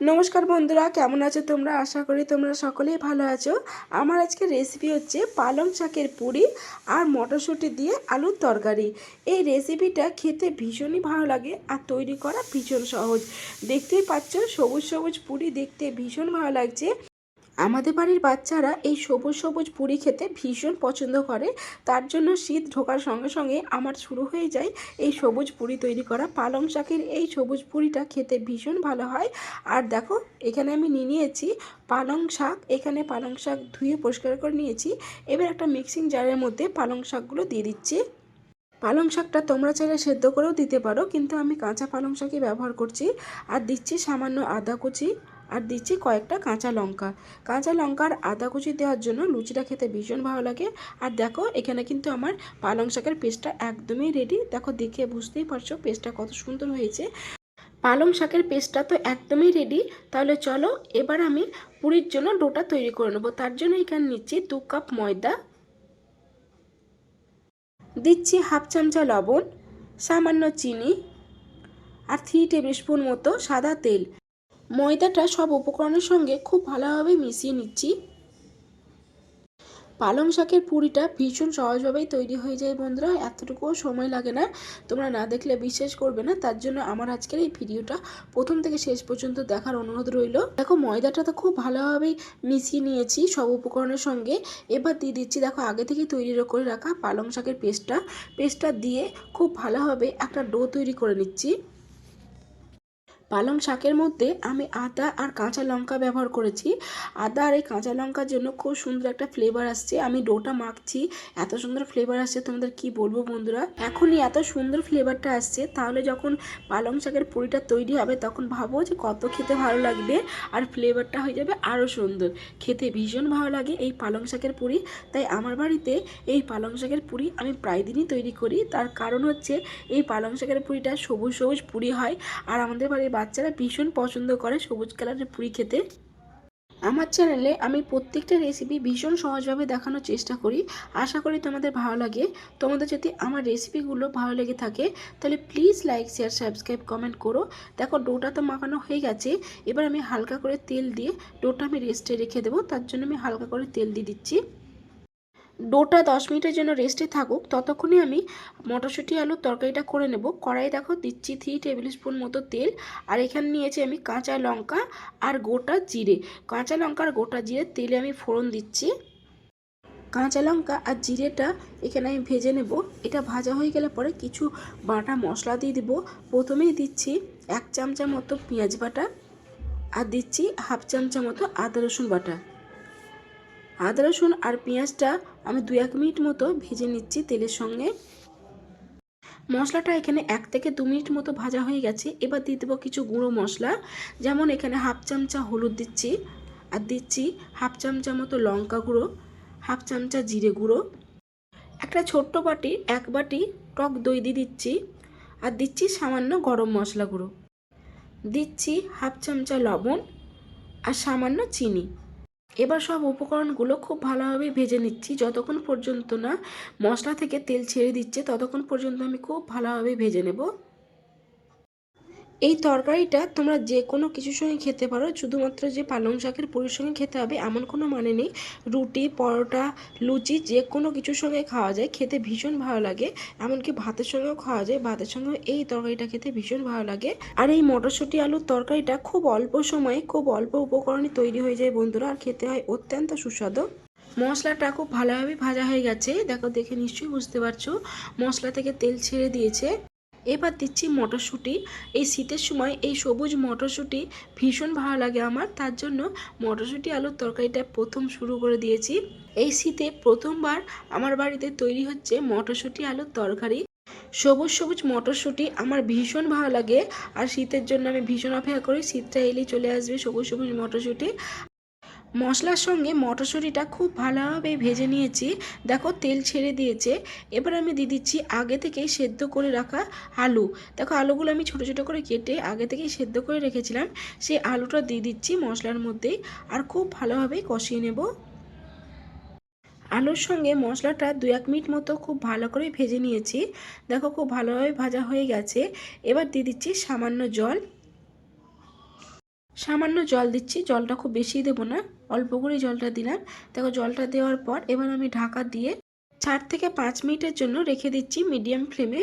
নমস্কার বন্ধুরা, কেমন আছো তোমরা? আশা করি তোমরা সকলেই ভালো আছো। আমার আজকে রেসিপি হচ্ছে পালং শাকের পুরি আর মটরশুঁটি দিয়ে আলুর তরকারি। এই রেসিপিটা খেতে ভীষণই ভালো লাগে আর তৈরি করা ভীষণ সহজ। দেখতেই পাচ্ছ, সবুজ সবুজ পুরি দেখতে ভীষণ ভালো লাগছে। আমাদের বাড়ির বাচ্চারা এই সবুজ সবুজ পুরি খেতে ভীষণ পছন্দ করে। তার জন্য শীত ঢোকার সঙ্গে সঙ্গে আমার শুরু হয়ে যায় এই সবুজ পুরি তৈরি করা। পালং শাকের এই সবুজ পুরিটা খেতে ভীষণ ভালো হয়। আর দেখো, এখানে আমি নিয়ে নিয়েছি পালং শাক। এখানে পালং শাক ধুয়ে পরিষ্কার করে নিয়েছি। এবার একটা মিক্সিং জারের মধ্যে পালং শাকগুলো দিয়ে দিচ্ছি। পালং শাকটা তোমরা চাইলে সেদ্ধ করেও দিতে পারো, কিন্তু আমি কাঁচা পালং শাকই ব্যবহার করছি। আর দিচ্ছি সামান্য আদা কুচি। আর দিচ্ছি কয়েকটা কাঁচা লঙ্কা। কাঁচা লঙ্কার আদা কুচি দেওয়ার জন্য লুচিটা খেতে ভীষণ ভালো লাগে। আর দেখো, এখানে কিন্তু আমার পালং শাকের পেস্টটা একদমই রেডি দেখো, দেখে বুঝতেই পারছ পেস্টটা কত সুন্দর হয়েছে। পালং শাকের পেস্টটা তো একদমই রেডি তাহলে চলো, এবার আমি পুরীর জন্য ডোটা তৈরি করে নেব। তার জন্য এখানে নিচ্ছি দু কাপ ময়দা। দিচ্ছি হাফ চামচা লবণ, সামান্য চিনি আর থ্রি টেবিল স্পুন মতো সাদা তেল। ময়দাটা সব উপকরণের সঙ্গে খুব ভালোভাবে মিশিয়ে নিচ্ছি। পালং শাকের পুরিটা ভীষণ সহজভাবেই তৈরি হয়ে যায় বন্ধুরা, এতটুকুও সময় লাগে না। তোমরা না দেখলে বিশ্বাস করবে না, তার জন্য আমার আজকের এই ভিডিওটা প্রথম থেকে শেষ পর্যন্ত দেখার অনুরোধ রইল। দেখো, ময়দাটা তো খুব ভালোভাবেই মিশিয়ে নিয়েছি সব উপকরণের সঙ্গে। এবার দিয়ে দিচ্ছি, দেখো, আগে থেকে তৈরি করে রাখা পালং শাকের পেস্টটা। পেস্টটা দিয়ে খুব ভালোভাবে একটা ডো তৈরি করে নিচ্ছি। পালং শাকের মধ্যে আমি আদা আর কাঁচা লঙ্কা ব্যবহার করেছি। আদা আর এই কাঁচা লঙ্কার জন্য খুব সুন্দর একটা ফ্লেভার আসছে। আমি ডোটা মাখছি। এত সুন্দর ফ্লেভার আসছে, তোমাদের কি বলব বন্ধুরা? এখনই এত সুন্দর ফ্লেভারটা আসছে, তাহলে যখন পালং শাকের পুরিটা তৈরি হবে, তখন ভাবো যে কত খেতে ভালো লাগবে আর ফ্লেভারটা হয়ে যাবে আরও সুন্দর। খেতে ভীষণ ভালো লাগে এই পালং শাকের পুরি। তাই আমার বাড়িতে এই পালং শাকের পুরি আমি প্রায় দিনই তৈরি করি। তার কারণ হচ্ছে এই পালং শাকের পুরিটা সবুজ সবুজ পুরি হয়। আর আমাদের বাড়ির বাচ্চারা ভীষণ পছন্দ করে সবুজ কালারের পুরি খেতে। আমার চ্যানেলে আমি প্রত্যেকটা রেসিপি ভীষণ সহজভাবে দেখানোর চেষ্টা করি। আশা করি তোমাদের ভালো লাগে। তোমাদের যদি আমার রেসিপিগুলো ভালো লেগে থাকে, তাহলে please like share subscribe comment করো। দেখো, ডোটা তো মাখানো হয়ে গেছে। এবার আমি হালকা করে তেল দিয়ে ডোটা আমি রেস্টে রেখে দেবো। তার জন্য আমি হালকা করে তেল দিয়ে দিচ্ছি। ডোটা দশ মিনিটের জন্য রেস্টে থাকুক, ততক্ষণে আমি মটরশুঁটি আলুর তরকারিটা করে নেব। কড়াই দেখো দিচ্ছি থ্রি টেবিল স্পুন মতো তেল, আর এখানে নিয়েছি আমি কাঁচা লঙ্কা আর গোটা জিরে। কাঁচা লঙ্কা আর গোটা জিরে তেলে আমি ফোড়ন দিচ্ছি। কাঁচা লঙ্কা আর জিরেটা এখানে আমি ভেজে নেব। এটা ভাজা হয়ে গেলে পরে কিছু বাটা মশলা দিয়ে দিব। প্রথমেই দিচ্ছি এক চামচা মতো পেঁয়াজ বাটা আর দিচ্ছি হাফ চামচা মতো আদা রসুন বাটা। আদা রসুন আর পেঁয়াজটা আমি দু এক মিনিট মতো ভেজে নিচ্ছি তেলের সঙ্গে। মশলাটা এখানে এক থেকে দু মিনিট মতো ভাজা হয়ে গেছে। এবার দিয়ে দেবো কিছু গুঁড়ো মশলা। যেমন এখানে হাফ চামচা হলুদ দিচ্ছি, আর দিচ্ছি হাফ চামচা মতো লঙ্কা গুঁড়ো, হাফ চামচা জিরে গুঁড়ো। একটা ছোট্ট বাটি, এক বাটি টক দই দিয়ে দিচ্ছি, আর দিচ্ছি সামান্য গরম মশলা গুঁড়ো। দিচ্ছি হাফ চামচা লবণ, আর সামান্য চিনি। এবার সব উপকরণগুলো খুব ভালোভাবে ভেজে নিচ্ছি। যতক্ষণ পর্যন্ত না মশলা থেকে তেল ছেড়ে দিচ্ছে, ততক্ষণ পর্যন্ত আমি খুব ভালোভাবে ভেজে নেব। এই তরকারিটা তোমরা যে কোনো কিছুর সঙ্গে খেতে পারো, শুধুমাত্র যে পালং শাকের পুরির সঙ্গে খেতে হবে এমন কোনো মানে নেই। রুটি, পরোটা, লুচি যে কোনো কিছুর সঙ্গে খাওয়া যায়, খেতে ভীষণ ভালো লাগে। এমনকি ভাতের সঙ্গেও খাওয়া যায়, ভাতের সঙ্গেও এই তরকারিটা খেতে ভীষণ ভালো লাগে। আর এই মটরশুঁটি আলুর তরকারিটা খুব অল্প সময়ে, খুব অল্প উপকরণে তৈরি হয়ে যায় বন্ধুরা, আর খেতে হয় অত্যন্ত সুস্বাদু। মশলাটা খুব ভালোভাবে ভাজা হয়ে গেছে। দেখো, দেখে নিশ্চয়ই বুঝতে পারছ। মশলা থেকে তেল ছেড়ে দিয়েছে। এবার দিচ্ছি মটরশুঁটি। এই শীতের সময় এই সবুজ মটরশুঁটি ভীষণ ভালো লাগে আমার, তার জন্য মটরশুঁটি আলুর তরকারিটা প্রথম শুরু করে দিয়েছি। এই শীতে প্রথমবার আমার বাড়িতে তৈরি হচ্ছে মটরশুঁটি আলুর তরকারি। সবুজ সবুজ মটরশুঁটি আমার ভীষণ ভালো লাগে, আর শীতের জন্য আমি ভীষণ অপেক্ষা করি, শীতটা এলেই চলে আসবে সবুজ সবুজ মটরশুঁটি। মশলার সঙ্গে মটরশুঁটিটা খুব ভালোভাবে ভেজে নিয়েছি। দেখো তেল ছেড়ে দিয়েছে। এবার আমি দিয়ে দিচ্ছি আগে থেকেই সেদ্ধ করে রাখা আলু। দেখো আলুগুলো আমি ছোট ছোট করে কেটে আগে থেকেই সেদ্ধ করে রেখেছিলাম। সেই আলুটা দিয়ে দিচ্ছি মশলার মধ্যেই আর খুব ভালোভাবে কষিয়ে নেব। আলুর সঙ্গে মশলাটা দু এক মিনিট মতো খুব ভালো করে ভেজে নিয়েছি। দেখো খুব ভালোভাবে ভাজা হয়ে গেছে। এবার দিয়ে দিচ্ছি সামান্য জল। সামান্য জল দিচ্ছি, জলটা খুব বেশি দেবো না, অল্প করে জলটা দিলাম। দেখো, জলটা দেওয়ার পর এবার আমি ঢাকা দিয়ে চার থেকে পাঁচ মিনিটের জন্য রেখে দিচ্ছি মিডিয়াম ফ্লেমে।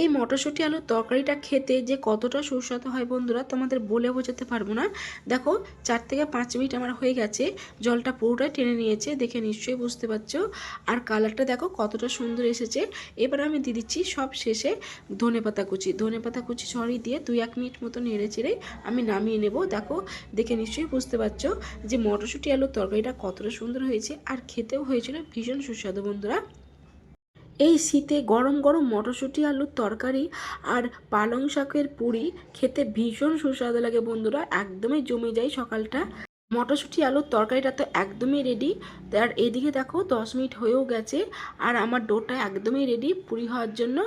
এই মটরশুঁটি আলুর তরকারিটা খেতে যে কতটা সুস্বাদু হয় বন্ধুরা, তোমাদের বলে বোঝাতে পারব না। দেখো, চার থেকে পাঁচ মিনিট আমার হয়ে গেছে, জলটা পুরোটাই টেনে নিয়েছে, দেখে নিশ্চয়ই বুঝতে পারছ। আর কালারটা দেখো, কতটা সুন্দর এসেছে। এবার আমি দিয়ে দিচ্ছি সব শেষে ধনে পাতা কুচি। ধনে পাতা কুচি ছড়িয়ে দিয়ে দুই এক মিনিট মতো নেড়ে চেড়ে আমি নামিয়ে নেব। দেখো, দেখে নিশ্চয়ই বুঝতে পারছ যে মটরশুঁটি আলুর তরকারিটা কতটা সুন্দর হয়েছে, আর খেতেও হয়েছিল ভীষণ সুস্বাদু বন্ধুরা। এই শীতে গরম গরম মটরশুঁটি, আলুর তরকারি আর পালং শাকের পুরি খেতে ভীষণ সুস্বাদু লাগে বন্ধুরা। একদমই জমে যায় সকালটা। মটরশুঁটি, আলুর তরকারিটা তো একদমই রেডি আর এদিকে দেখো, দশ মিনিট হয়েও গেছে আর আমার ডোটা একদমই রেডি পুরি হওয়ার জন্য।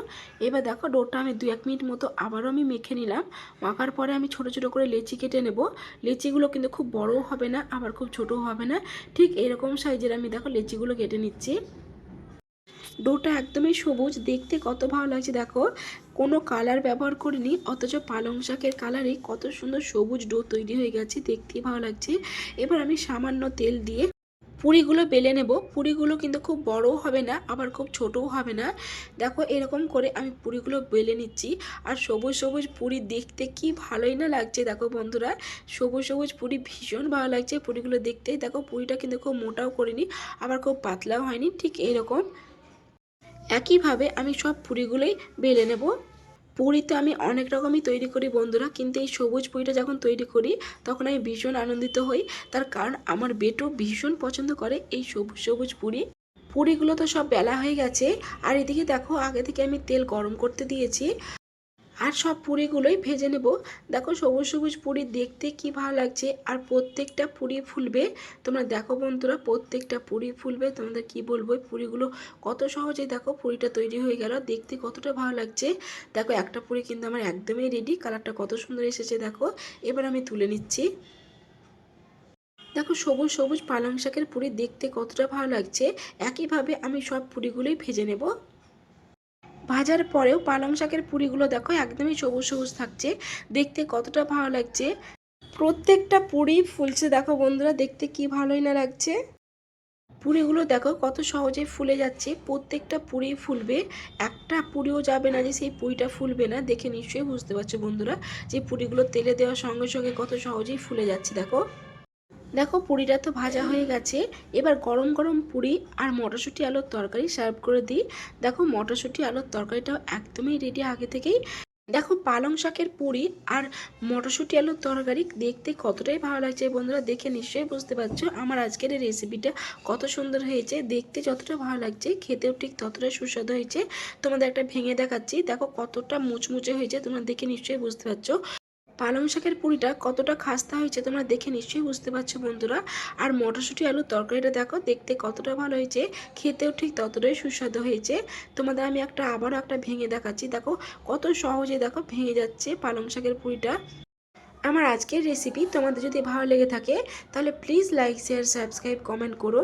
এবার দেখো, ডোটা আমি দু এক মিনিট মতো আবারও আমি মেখে নিলাম। মাখার পরে আমি ছোট ছোট করে লেচি কেটে নেব। লেচিগুলো কিন্তু খুব বড়ও হবে না, আবার খুব ছোটও হবে না। ঠিক এরকম সাইজের আমি দেখো লেচিগুলো কেটে নিচ্ছি। ডোটা একদমই সবুজ, দেখতে কত ভালো লাগছে দেখো। কোনো কালার ব্যবহার করিনি, অথচ পালং শাকের কালারে কত সুন্দর সবুজ ডো তৈরি হয়ে গেছে, দেখতেই ভালো লাগছে। এবার আমি সামান্য তেল দিয়ে পুরিগুলো বেলে নেব। পুরিগুলো কিন্তু খুব বড়ও হবে না, আবার খুব ছোটও হবে না। দেখো এরকম করে আমি পুরিগুলো বেলে নিচ্ছি। আর সবুজ সবুজ পুরি দেখতে কি ভালোই না লাগছে দেখো বন্ধুরা। সবুজ সবুজ পুরি ভীষণ ভালো লাগছে পুরিগুলো দেখতে। দেখো পুরিটা কিন্তু খুব মোটাও করিনি, আবার খুব পাতলাও হয়নি, ঠিক এরকম একইভাবে আমি সব পুরিগুলোই বেলে নেব। পুরি তো আমি অনেক রকমই তৈরি করি বন্ধুরা, কিন্তু এই সবুজ পুরিটা যখন তৈরি করি, তখন আমি ভীষণ আনন্দিত হই। তার কারণ আমার বেটো ভীষণ পছন্দ করে এই সবুজ সবুজ পুরি। পুরিগুলো তো সব বেলা হয়ে গেছে। আর এদিকে দেখো, আগে থেকে আমি তেল গরম করতে দিয়েছি। আর সব পুরিগুলোই ভেজে নেব। দেখো সবুজ সবুজ পুরি দেখতে কি ভালো লাগছে। আর প্রত্যেকটা পুরি ফুলবে। তোমরা দেখো বন্ধুরা, প্রত্যেকটা পুরি ফুলবে। তোমাদের কি বলব পুরিগুলো কত সহজে দেখো পুরিটা তৈরি হয়ে গেল। দেখতে কতটা ভালো লাগছে। দেখো একটা পুরি কিন্তু আমার একদমই রেডি কালারটা কত সুন্দর এসেছে দেখো। এবার আমি তুলে নিচ্ছি। দেখো সবুজ সবুজ পালং শাকের পুরি দেখতে কতটা ভালো লাগছে। একইভাবে আমি সব পুরিগুলোই ভেজে নেব। ভাজার পরেও পালং শাকের পুরিগুলো দেখো একদমই সবুজ সবুজ থাকছে। দেখতে কতটা ভালো লাগছে। প্রত্যেকটা পুরি ফুলছে, দেখো বন্ধুরা, দেখতে কি ভালোই না লাগছে। পুরিগুলো দেখো কত সহজে ফুলে যাচ্ছে, প্রত্যেকটা পুরি ফুলবে, একটা পুরিও যাবে না যে সেই পুরিটা ফুলবে না, দেখে নিশ্চয়ই বুঝতে পারছ বন্ধুরা যে পুরিগুলো তেলে দেওয়ার সঙ্গে সঙ্গে কত সহজেই ফুলে যাচ্ছে, দেখো। দেখো পুরিটা তো ভাজা হয়ে গেছে। এবার গরম গরম পুরি আর মটরশুঁটি আলুর তরকারি সার্ভ করে দিই। দেখো মটরশুঁটি আলুর তরকারিটাও একদমই রেডি আগে থেকেই। দেখো পালং শাকের পুরি আর মটরশুঁটি আলুর তরকারি দেখতে কতটাই ভালো লাগছে বন্ধুরা দেখে নিশ্চয়ই বুঝতে পারছ। আমার আজকের এই রেসিপিটা কত সুন্দর হয়েছে, দেখতে যতটা ভালো লাগছে, খেতেও ঠিক ততটাই সুস্বাদু হয়েছে। তোমাদের একটা ভেঙে দেখাচ্ছি। দেখো কতটা মুচমুচে হয়েছে, তোমরা দেখে নিশ্চয়ই বুঝতে পারছ। পালং শাকের পুরিটা কতটা খাস্তা হয়েছে তোমরা দেখে নিশ্চয়ই বুঝতে পারছ বন্ধুরা। আর মটরশুঁটি আলুর তরকারিটা দেখো, দেখতে কতটা ভালো হয়েছে, খেতেও ঠিক ততটাই সুস্বাদু হয়েছে। তোমাদের আমি একটা, আবারও একটা ভেঙে দেখাচ্ছি। দেখো কত সহজে দেখো ভেঙে যাচ্ছে পালং শাকের পুরিটা। আমার আজকের রেসিপি তোমাদের যদি ভালো লেগে থাকে, তাহলে please like share subscribe comment করো।